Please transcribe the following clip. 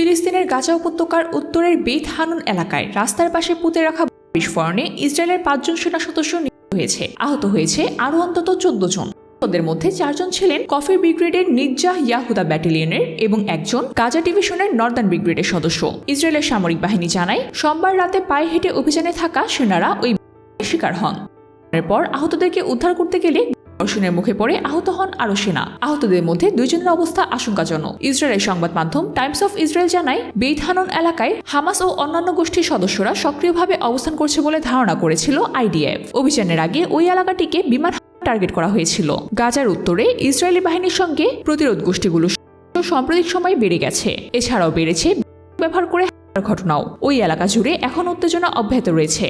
ফিলিস্তিনের গাজা উপত্যকার উত্তরের বেথ হানুন এলাকায় রাস্তার পাশে পুঁতে রাখা বিস্ফোরণে ইসরায়েলের পাঁচজন সেনা সদস্য নিহত হয়েছে। আহত হয়েছে আরও অন্তত চোদ্দ জন। ওদের মধ্যে চারজন ছিলেন কফি ব্রিগেডের নির্জাহ ইয়াহুদা ব্যাটালিয়নের এবং একজন গাজা ডিভিশনের নর্দার্ন ব্রিগেডের সদস্য। ইসরায়েলের সামরিক বাহিনী জানায়, সোমবার রাতে পায়ে হেঁটে অভিযানে থাকা সেনারা ওই শিকার হন। এরপর আহতদেরকে উদ্ধার করতে গেলে ধর্ষণের মুখে পড়ে আহত হন আরও সেনা। আহতদের মধ্যে দুইজনের অবস্থা আশঙ্কাজনক। ইসরায়েলের সংবাদ মাধ্যম টাইমস অফ ইসরায়েল জানায় বেইথানন এলাকায় হামাস ও অন্যান্য গোষ্ঠীর সদস্যরা সক্রিয়ভাবে অবস্থান করছে বলে ধারণা করেছিল আইডিএফ। অভিযানের আগে ওই এলাকাটিকে বিমান টার্গেট করা হয়েছিল। গাজার উত্তরে ইসরায়েলি বাহিনীর সঙ্গে প্রতিরোধ গোষ্ঠীগুলো সাম্প্রতিক সময়ে বেড়ে গেছে। এছাড়াও বেড়েছে ব্যবহার করে ঘটনাও। ওই এলাকা জুড়ে এখন উত্তেজনা অব্যাহত রয়েছে।